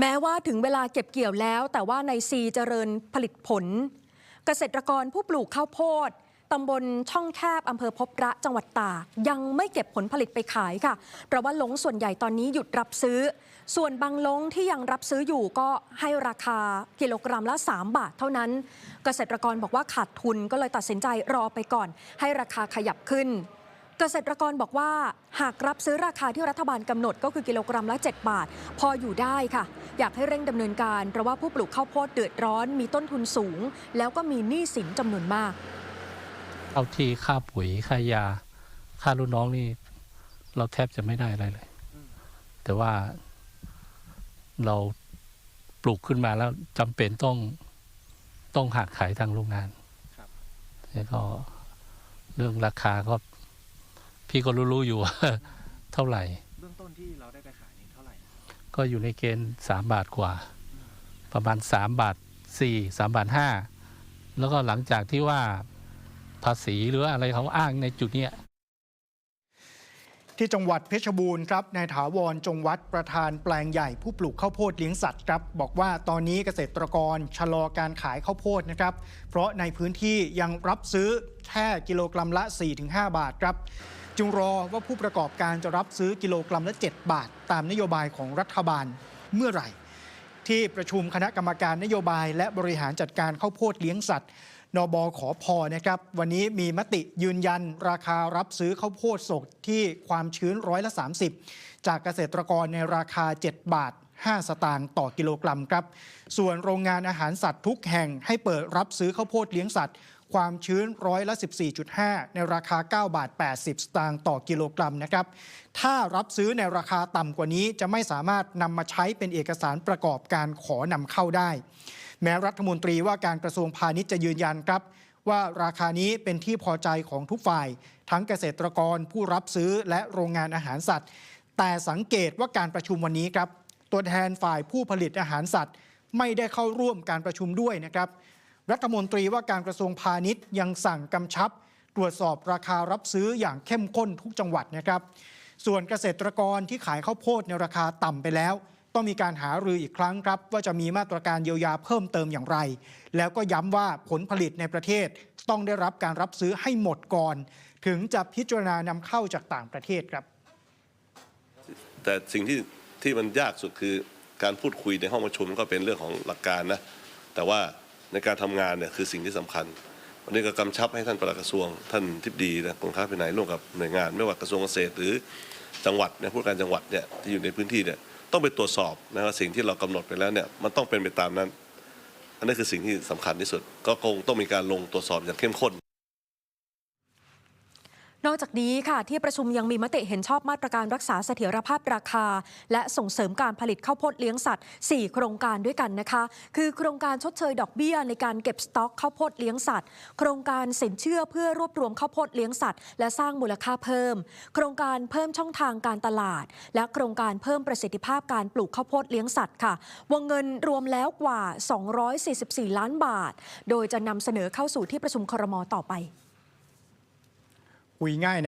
แม้ว่าถึงเวลาเก็บเกี่ยวแล้ว แต่ว่าในซีเจริญผลิตผล เกษตรกรผู้ปลูกข้าวโพดตำบลช่องแคบอำเภอพบพระจังหวัดตากยังไม่เก็บผลผลิตไปขายค่ะ เพราะว่าลงส่วนใหญ่ตอนนี้หยุดรับซื้อ ส่วนบางลงที่ยังรับซื้ออยู่ก็ให้ราคากิโลกรัมละ 3 บาทเท่านั้น เกษตรกรบอกว่าขาดทุนก็เลยตัดสินใจรอไปก่อน ให้ราคาขยับขึ้น เกษตรกรบอกว่าหากรับซื้อราคาที่รัฐบาลกำหนดก็คือกิโลกรัมละ 7 บาท พออยู่ได้ค่ะ อยากให้เร่งดำเนินการ เพราะว่าผู้ปลูกข้าวโพดเดือดร้อน มีต้นทุนสูง แล้วก็มีหนี้สินจำนวนมากเอาที่ค่าปุ๋ยค่ายา ค่าลูกน้องนี่ เราแทบจะไม่ได้อะไรเลย แต่ว่าเราปลูกขึ้นมาแล้วจำเป็นต้องต้องหักขายทางโรงงานครับแล้วก็เรื่องราคาก็ พี่ก็รู้ๆอยู่ว่าเท่าไหร่เบื้องต้นที่เราได้ไปขายนี่เท่าไหร่ก็อยู่ในเกณฑ์สามบาทกว่า ประมาณสามบาทสี่สามบาทห้าแล้วก็หลังจากที่ว่าภาษีหรือว่าอะไรเขาอ้างในจุดเนี้ย ที่จังหวัดเพชรบูรณ์ครับนายถาวรจงวัดประธานแปลงใหญ่ผู้ปลูกข้าวโพดเลี้ยงสัตว์ครับบอกว่าตอนนี้เกษตรกรชะลอการขายข้าวโพดนะครับ เพราะในพื้นที่ยังรับซื้อแค่กิโลกรัมละ 4-5 บาทครับ จึงรอว่าผู้ประกอบการจะรับซื้อกิโลกรัมละ 7 บาท ตามนโยบายของรัฐบาลเมื่อไหร่ ที่ประชุมคณะกรรมการนโยบาย และบริหารจัดการข้าวโพดเลี้ยงสัตว์ นบขอพอนะครับ วันนี้มีมติยืนยันราคารับซื้อข้าวโพดสดที่ความชื้นร้อยละ 30 จากเกษตรกรในราคา 7 บาท 5 สตางค์ต่อกิโลกรัมครับ ส่วนโรงงานอาหารสัตว์ทุกแห่งให้เปิดรับซื้อข้าวโพดเลี้ยงสัตว์ ความชื้นร้อยละ 14.5 ในราคา 9 บาท 80 สตางค์ต่อกิโลกรัมนะครับ ถ้ารับซื้อในราคาต่ำกว่านี้จะไม่สามารถนำมาใช้เป็นเอกสารประกอบการขอนำเข้าได้ แม้รัฐมนตรีว่าการกระทรวงพาณิชย์จะยืนยันครับ ว่าราคานี้เป็นที่พอใจของทุกฝ่าย ทั้งเกษตรกรผู้รับซื้อและโรงงานอาหารสัตว์ แต่สังเกตว่าการประชุมวันนี้ครับ ตัวแทนฝ่ายผู้ผลิตอาหารสัตว์ ไม่ได้เข้าร่วมการประชุมด้วยนะครับ รัฐมนตรีว่าการกระทรวงพาณิชย์ยังสั่งกำชับ ตรวจสอบราคารับซื้ออย่างเข้มข้นทุกจังหวัดนะครับ ส่วนเกษตรกรที่ขายข้าวโพดในราคาต่ำไปแล้ว ต้องมีการหารืออีกครั้งครับ ว่าจะมีมาตรการเยียวยาเพิ่มเติมอย่างไร แล้วก็ย้ำว่าผลผลิตในประเทศต้องได้รับการรับซื้อให้หมดก่อน ถึงจะพิจารณานำเข้าจากต่างประเทศครับ แต่สิ่งที่ที่มันยากสุดคือการพูดคุยในห้องประชุมก็เป็นเรื่องของหลักการนะแต่ว่าในการทำงานเนี่ยคือสิ่งที่สำคัญวันนี้ก็กำชับให้ท่านปลัดกระทรวง ท่านทิบดีนะกรมค้าภายในร่วมกับหน่วยงาน ไม่ว่ากระทรวงเกษตรหรือจังหวัดนี่ยผู้การจังหวัดเนี่ยที่อยู่ในพื้นที่เนี่ย ต้องไปตรวจสอบนะว่าสิ่งที่เรากำหนดไปแล้วเนี่ยมันต้องเป็นไปตามนั้น อันนี้คือสิ่งที่สำคัญที่สุด ก็คงต้องมีการลงตรวจสอบอย่างเข้มข้น นอกจากนี้ค่ะที่ประชุมยังมีมติเห็นชอบมาตรการรักษาเสถียรภาพราคา และส่งเสริมการผลิตข้าวโพดเลี้ยงสัตว์ 4 โครงการด้วยกันนะคะ คือโครงการชดเชยดอกเบี้ยในการเก็บสต็อกข้าวโพดเลี้ยงสัตว์ โครงการสินเชื่อเพื่อรวบรวมข้าวโพดเลี้ยงสัตว์ และสร้างมูลค่าเพิ่ม โครงการเพิ่มช่องทางการตลาด และโครงการเพิ่มประสิทธิภาพการปลูกข้าวโพดเลี้ยงสัตว์ค่ะ วงเงินรวมแล้วกว่า 244 ล้านบาท โดยจะนำเสนอเข้าสู่ที่ประชุมครมต่อไป คุยง่าย